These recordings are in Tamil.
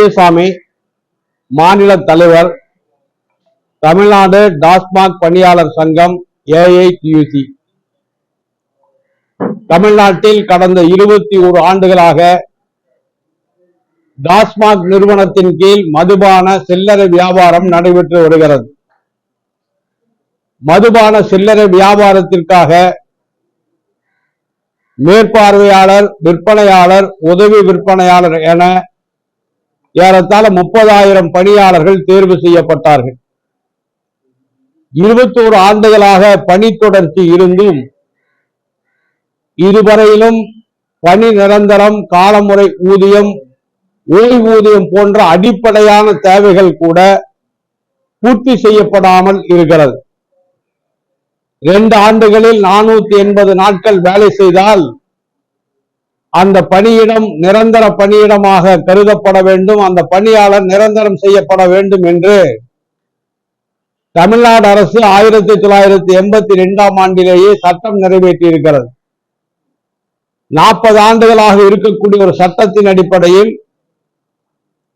சத்யசாமி மாநில தலைவர் தமிழ்நாடு டாஸ்மாக் பணியாளர் சங்கம் ஏஐடியூசி தமிழ்நாட்டில் கடந்த இருபத்தி ஒரு ஆண்டுகளாக டாஸ்மாக் நிறுவனத்தின் கீழ் மதுபான சில்லறை வியாபாரம் நடைபெற்று வருகிறது. மதுபான சில்லறை வியாபாரத்திற்காக மேற்பார்வையாளர் விற்பனையாளர் உதவி விற்பனையாளர் என ஏறத்தாழ முப்பதாயிரம் பணியாளர்கள் தேர்வு செய்யப்பட்டார்கள். இருபத்தோரு ஆண்டுகளாக பணி தொடர்ச்சி இருந்தும் இதுவரையிலும் பணி நிரந்தரம் காலமுறை ஊதியம் ஓய்வூதியம் போன்ற அடிப்படையான தேவைகள் கூட பூர்த்தி செய்யப்படாமல் இருக்கிறது. இரண்டு ஆண்டுகளில் நானூத்தி எண்பது நாட்கள் வேலை செய்தால் அந்த பணியிடம் நிரந்தர பணியிடமாக கருதப்பட வேண்டும். அந்த பணியாளர் நிரந்தரம் செய்யப்பட வேண்டும் என்று தமிழ்நாடு அரசு ஆயிரத்தி தொள்ளாயிரத்தி எண்பத்தி இரண்டாம் ஆண்டிலேயே சட்டம் நிறைவேற்றி இருக்கிறது நாற்பது ஆண்டுகளாக இருக்கக்கூடிய ஒரு சட்டத்தின் அடிப்படையில்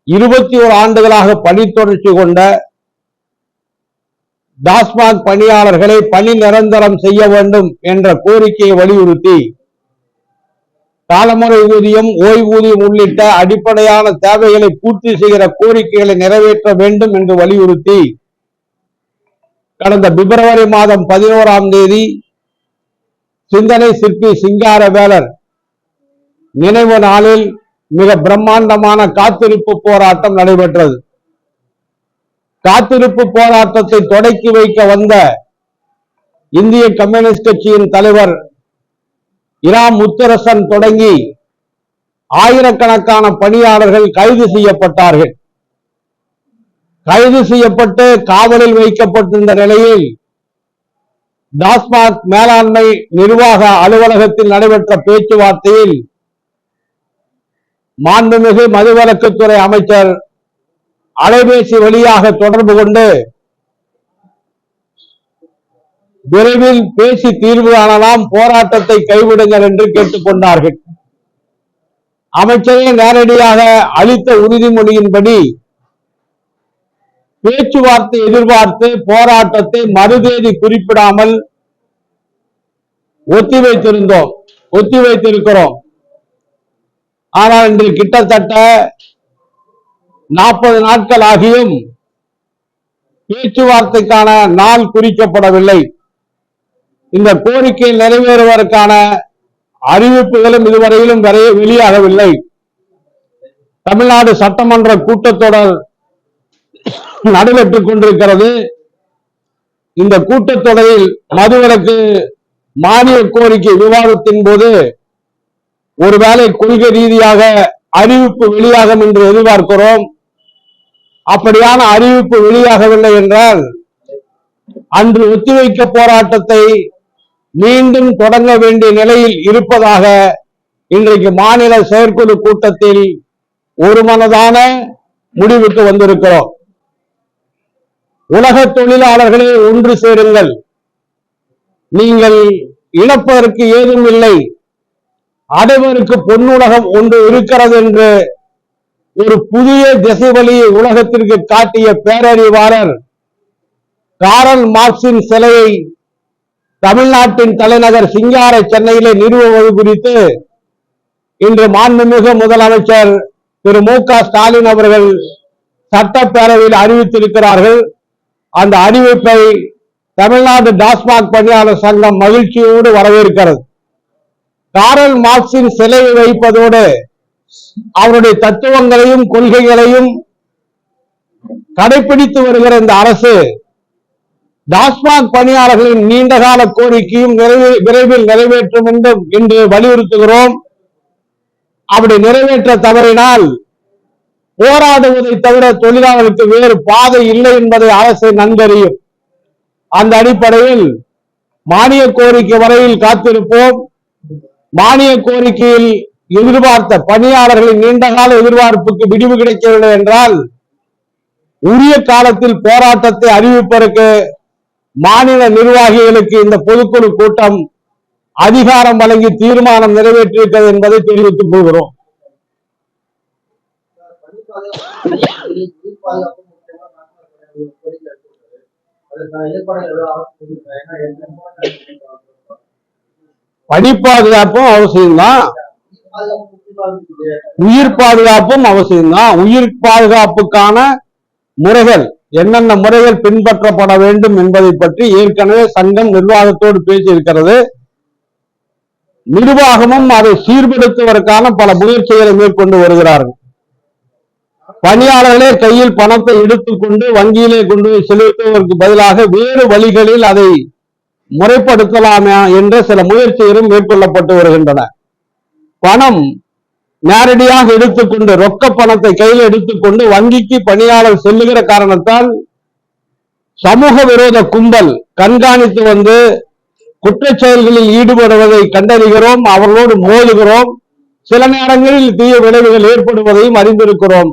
இருபத்தி ஒரு ஆண்டுகளாக பணி தொடர்ச்சி கொண்ட டாஸ்மாக் பணியாளர்களை பணி நிரந்தரம் செய்ய வேண்டும் என்ற கோரிக்கையை வலியுறுத்தி காலமுறை ஊதியம் ஓய்வூதியம் உள்ளிட்ட அடிப்படையான தேவைகளை பூர்த்தி செய்கிற கோரிக்கைகளை நிறைவேற்ற வேண்டும் என்று வலியுறுத்தி கடந்த பிப்ரவரி மாதம் பதினோராம் தேதி சிந்தனை சிற்பி சிங்கார வேலர் நினைவு நாளில் மிக பிரம்மாண்டமான காத்திருப்பு போராட்டம் நடைபெற்றது. காத்திருப்பு போராட்டத்தை தொடக்கி வைக்க வந்த இந்திய கம்யூனிஸ்ட் கட்சியின் தலைவர் இரா முத்தரசன் தொடங்கி ஆயிரக்கணக்கான பணியாளர்கள் கைது செய்யப்பட்டார்கள். கைது செய்யப்பட்டு காவலில் வைக்கப்பட்டிருந்த நிலையில் டாஸ்மாக் மேலாண்மை நிர்வாக அலுவலகத்தில் நடைபெற்ற பேச்சுவார்த்தையில் மாண்புமிகு மதுவிலக்குத்துறை அமைச்சர் அலைபேசி வழியாக தொடர்பு கொண்டு விரைவில் பேசி தீர்வு காணலாம் போராட்டத்தை கைவிடுங்கள் என்று கேட்டுக்கொண்டார்கள். அமைச்சரே நேரடியாக அளித்த உறுதிமொழியின்படி பேச்சுவார்த்தை எதிர்பார்த்து போராட்டத்தை மறுதேதி குறிப்பிடாமல் ஒத்திவைத்திருந்தோம் ஒத்திவைத்திருக்கிறோம். ஆனால் இன்று கிட்டத்தட்ட நாற்பது நாட்கள் ஆகியும் பேச்சுவார்த்தைக்கான நாள் குறிக்கப்படவில்லை. இந்த கோரிக்கை நிறைவேறுவதற்கான அறிவிப்புகளும் இதுவரையிலும் வரைய வெளியாகவில்லை. தமிழ்நாடு சட்டமன்ற கூட்டத்தொடர் நடைபெற்றுக் கொண்டிருக்கிறது. இந்த கூட்டத்தொடரில் மதுவிலக்கு மானிய கோரிக்கை விவாதத்தின் போது ஒருவேளை கொள்கை ரீதியாக அறிவிப்பு வெளியாகும் என்று எதிர்பார்க்கிறோம். அப்படியான அறிவிப்பு வெளியாகவில்லை என்றால் அன்று ஒத்திவைக்க போராட்டத்தை மீண்டும் தொடங்க வேண்டிய நிலையில் இருப்பதாக இன்றைக்கு மாநில செயற்குழு கூட்டத்தில் ஒருமனதான முடிவுக்கு வந்திருக்கிறோம். உலக தொழிலாளர்களே ஒன்று சேருங்கள். நீங்கள் இழப்பதற்கு ஏதும் இல்லை. அடைவருக்கு பொன்னுலகம் ஒன்று இருக்கிறது என்று ஒரு புதிய திசை வழியை உலகத்திற்கு காட்டிய பேரறிவாளர் காரல் மார்க்சின் சிலையை தமிழ்நாட்டின் தலைநகர் சிங்கார சென்னையிலே நிறுவுவது குறித்து இன்று மாண்புமிகு முதலமைச்சர் திரு மு க ஸ்டாலின் அவர்கள் சட்டப்பேரவையில் அறிவித்திருக்கிறார்கள். அந்த அறிவிப்பை தமிழ்நாடு டாஸ்மாக் பணியாளர் சங்கம் மகிழ்ச்சியோடு வரவேற்கிறது. காரல் மார்க்சின் சிலையை வைப்பதோடு அவருடைய தத்துவங்களையும் கொள்கைகளையும் கடைபிடித்து வருகிற இந்த அரசு டாஸ்மாக் பணியாளர்களின் நீண்டகால கோரிக்கையும் விரைவில் நிறைவேற்ற வேண்டும் என்று வலியுறுத்துகிறோம். அப்படி நிறைவேற்ற தவறினால் போராடுவதை தவிர தொழிலாளர்களுக்கு வேறு பாதை இல்லை என்பதை அரசு நன்கறியும். அந்த அடிப்படையில் மானிய கோரிக்கை வரையில் காத்திருப்போம். மானிய கோரிக்கையில் எதிர்பார்த்த பணியாளர்களின் நீண்டகால எதிர்பார்ப்புக்கு விடிவு கிடைக்கவில்லை என்றால் உரிய காலத்தில் போராட்டத்தை அறிவிப்பதற்கு மாநில நிர்வாகிகளுக்கு இந்த பொதுக்குழு கூட்டம் அதிகாரம் வழங்கி தீர்மானம் நிறைவேற்றியிருக்கிறது என்பதை தெரிவித்துக் கொள்கிறோம். படிப்பாதுகாப்பும் பாதுகாப்பும் அவசியம்தான். உயிர் பாதுகாப்பும் அவசியம்தான். உயிர் பாதுகாப்புக்கான முறைகள் என்னென்ன முறைகள் பின்பற்றப்பட வேண்டும் என்பதை பற்றி ஏற்கனவே சங்கம் நிர்வாகத்தோடு பேசியிருக்கிறது. நிர்வாகமும் அதை சீர்படுத்துவதற்கான பல முயற்சிகளை மேற்கொண்டு வருகிறார்கள். பணியாளர்களே கையில் பணத்தை எடுத்துக்கொண்டு வங்கியிலே கொண்டு போய் செலுத்துவதற்கு பதிலாக வேறு வழிகளில் அதை முறைப்படுத்தலாமா என்ற சில முயற்சிகளும் மேற்கொள்ளப்பட்டு வருகின்றன. பணம் நேரடியாக எடுத்துக்கொண்டு ரொக்க பணத்தை கையில் எடுத்துக்கொண்டு வங்கிக்கு பணியாளர் செல்லுகிற காரணத்தால் சமூக விரோத கும்பல் கண்காணித்து வந்து குற்றச்செயல்களில் ஈடுபடுவதை கண்டறிகிறோம் அவர்களோடு மோதுகிறோம். சில நேரங்களில் தீய விளைவுகள் ஏற்படுவதையும் அறிந்திருக்கிறோம்.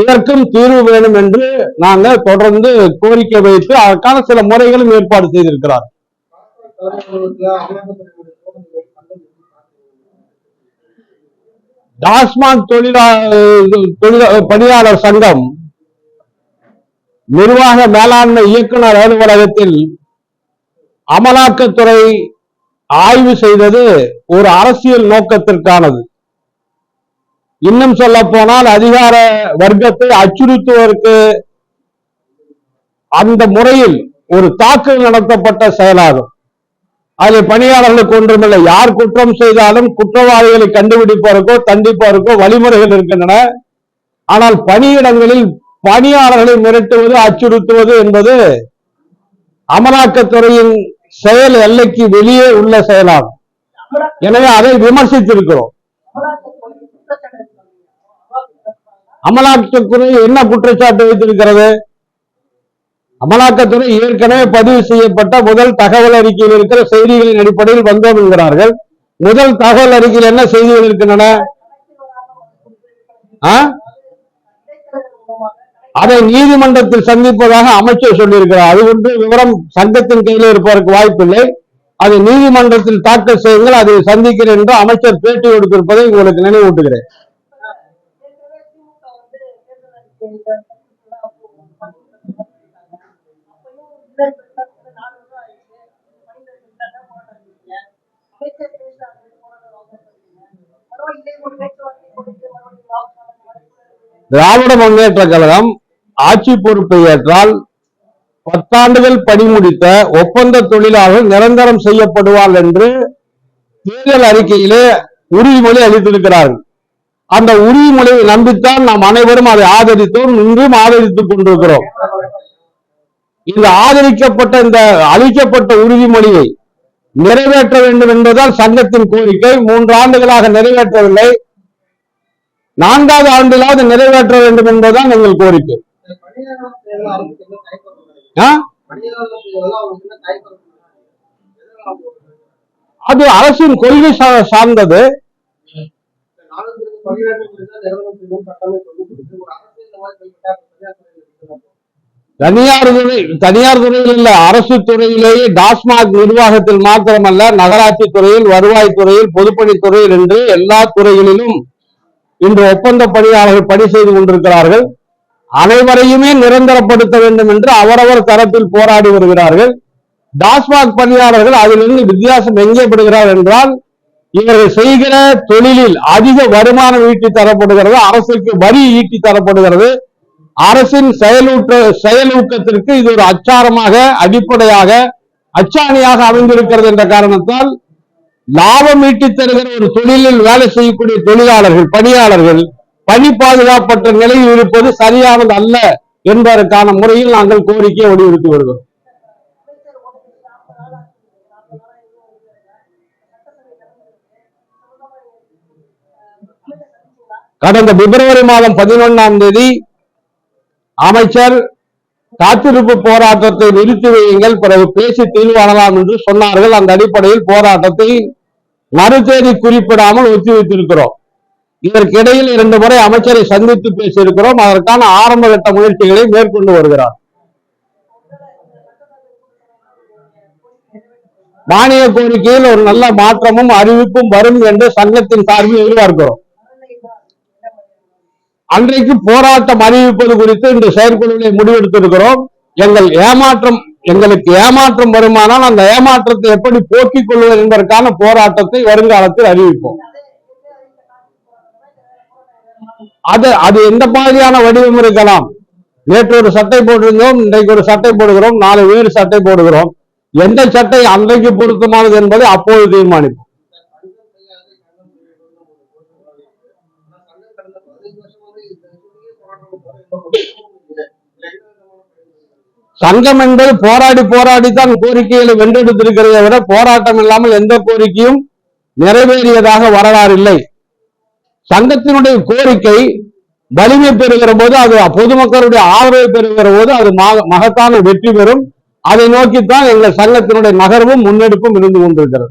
இதற்கும் தீர்வு வேணும் என்று நாங்கள் தொடர்ந்து கோரிக்கை வைத்து அதற்கான சில முறைகளும் ஏற்பாடு செய்திருக்கிறார். டாஸ்மாக் தொழிலாளர் தொழிலா பணியாளர் சங்கம் நிர்வாக மேலாண்மை இயக்குனர் அலுவலகத்தில் அமலாக்கத்துறை ஆய்வு செய்தது ஒரு அரசியல் நோக்கத்திற்கானது. இன்னும் சொல்ல போனால் அதிகார வர்க்கத்தை அச்சுறுத்துவதற்கு அந்த முறையில் ஒரு தாக்கல் நடத்தப்பட்ட செயலாகும். அதில் பணியாளர்களுக்கு ஒன்றுமில்லை. யார் குற்றம் செய்தாலும் குற்றவாளிகளை கண்டுபிடிப்பதற்கோ தண்டிப்பதற்கோ வழிமுறைகள் இருக்கின்றன. ஆனால் பணியிடங்களில் பணியாளர்களை மிரட்டுவது அச்சுறுத்துவது என்பது அமலாக்கத்துறையின் செயல் எல்லைக்கு வெளியே உள்ள செயலாகும். எனவே அதை விமர்சித்திருக்கிறோம். அமலாக்கத்துறை என்ன குற்றச்சாட்டு வைத்திருக்கிறது? அமலாக்கத்துறை ஏற்கனவே பதிவு செய்யப்பட்ட முதல் தகவல் அறிக்கையில் இருக்கிற செய்திகளின் அடிப்படையில் வந்தோம் என்கிறார்கள். முதல் தகவல் அறிக்கையில் என்ன செய்திகள் இருக்கின்றன? அதை நீதிமன்றத்தில் சந்திப்பதாக அமைச்சர் சொல்லியிருக்கிறார். அது ஒன்று விவரம் சங்கத்தின் கையில் இருப்பதற்கு வாய்ப்பில்லை. அதை நீதிமன்றத்தில் தாக்கல் செய்யுங்கள் அதை சந்திக்கிறேன் என்று அமைச்சர் பேட்டி கொடுத்திருப்பதை உங்களுக்கு நினைவூட்டுகிறேன் ஏற்கனவே திமுக வந்து தேர்தல் அறிக்கையில அப்பயும் இல்லை பெருசாக நாலு வருஷம் ஆயிடுச்சு பணியிடங்கள் போராடுறீங்க அமைச்சர் பேசுறாங்க போராட்டம் வாங்க சொல்றீங்க மறுபடியும் இதே ஒரு பேச்சுவார்த்தை கொடுத்து மறுபடியும் வாக்கு திராவிட முன்னேற்ற கழகம் ஆட்சி பொறுப்பை ஏற்றால் பத்தாண்டுகள் பணி முடித்த ஒப்பந்த தொழிலாளர்கள் நிரந்தரம் செய்யப்படுவார் என்று தேர்தல் அறிக்கையிலே உறுதிமொழி அளித்திருக்கிறார்கள். அந்த உறுதிமொழியை நம்பித்தான் நாம் அனைவரும் அதை ஆதரித்தோம். இன்றும் ஆதரித்துக் கொண்டிருக்கிறோம். இந்த ஆதரிக்கப்பட்ட இந்த அளிக்கப்பட்ட உறுதிமொழியை நிறைவேற்ற வேண்டும் என்பதுதான் சங்கத்தின் கோரிக்கை. மூன்று ஆண்டுகளாக நிறைவேற்றவில்லை. நான்காவது ஆண்டிலாவது நிறைவேற்ற வேண்டும் என்பதுதான் எங்கள் கோரிக்கை. அது அரசின் கொள்கை சார்ந்தது. இந்த தனியார் துறை தனியார் துறையில் இல்ல அரசு துறையிலேயே டாஸ்மாக் நிர்வாகத்தில் மாத்திரமல்ல நகராட்சி துறையில் வருவாய் துறையில் பொதுப்பணித்துறையில் என்று எல்லா துறைகளிலும் இன்று ஒப்பந்த பணியாளர்கள் பணி செய்து கொண்டிருக்கிறார்கள். அனைவரையுமே நிரந்தரப்படுத்த வேண்டும் என்று அவரவர் தரப்பில் போராடி வருகிறார்கள். டாஸ்மாக் பணியாளர்கள் அதிலிருந்து வித்தியாசம் எங்கே படுகிறார் என்றால் இவர்கள் செய்கிற தொழிலில் அதிக வருமானம் ஈட்டி தரப்படுகிறது அரசுக்கு வரி ஈட்டி தரப்படுகிறது. அரசின் செயலூற்ற செயலூக்கத்திற்கு இது ஒரு அச்சாரமாக அடிப்படையாக அச்சாணியாக அமைந்திருக்கிறது என்ற காரணத்தால் லாபம் ஈட்டி தருகிற ஒரு தொழிலில் வேலை செய்யக்கூடிய தொழிலாளர்கள் பணியாளர்கள் பணி பாதுகாப்பற்ற நிலையில் இருப்பது சரியானது அல்ல என்பதற்கான முறையில் நாங்கள் கோரிக்கையை வலியுறுத்தி வருகிறோம். கடந்த பிப்ரவரி மாதம் பதினொன்னாம் தேதி அமைச்சர் காத்திருப்பு போராட்டத்தை நிறுத்தி வையுங்கள் பிறகு பேசி தீர்மானலாம் என்று சொன்னார்கள். அந்த அடிப்படையில் போராட்டத்தை மறுதேதி குறிப்பிடாமல் ஒத்திவைத்திருக்கிறோம் இதற்கிடையில் இரண்டு முறை அமைச்சரை சந்தித்து பேசியிருக்கிறோம். அதற்கான ஆரம்ப கட்ட முயற்சிகளை மேற்கொண்டு வருகிறார். மானிய கோரிக்கையில் ஒரு நல்ல மாற்றமும் அறிவிப்பும் வரும் என்று சங்கத்தின் சார்பில் எதிர்பார்க்கிறோம். அன்றைக்கு போராட்டம் அறிவிப்பது குறித்து இன்று செயற்குழுவிலே முடிவெடுத்திருக்கிறோம். எங்கள் ஏமாற்றம் எங்களுக்கு ஏமாற்றம் வருமானால் அந்த ஏமாற்றத்தை எப்படி போக்கிக் கொள்வது என்பதற்கான போராட்டத்தை வருங்காலத்தில் அறிவிப்போம். அது அது எந்த மாதிரியான வடிவம் இருக்கலாம்? நேற்று ஒரு சட்டை போட்டிருந்தோம் இன்றைக்கு ஒரு சட்டை போடுகிறோம் நாலு வேறு சட்டை போடுகிறோம். எந்த சட்டை அன்றைக்கு பொருத்தமானது என்பதை அப்போது தீர்மானிப்போம் சங்கம் கடந்த பதினைந்து வருஷமாவே இந்த விஷயத்துக்கே போராட்டம் போற எந்த பொருத்தமும் இல்லை. இதுல எந்த விதமான பிரயோஜனம் இல்லை. சங்கம் என்பது போராடி போராடித்தான் கோரிக்கைகளை வென்றெடுத்திருக்கிறதை விட போராட்டம் இல்லாமல் எந்த கோரிக்கையும் நிறைவேறியதாக வரலாறு இல்லை. சங்கத்தினுடைய கோரிக்கை வலிமை பெறுகிற போது அது பொதுமக்களுடைய ஆதரவை பெறுகிற போது அது மக- மகத்தான வெற்றி பெறும். அதை நோக்கித்தான் எங்கள் சங்கத்தினுடைய நகர்வும் முன்னெடுப்பும் இருந்து கொண்டிருக்கிறது.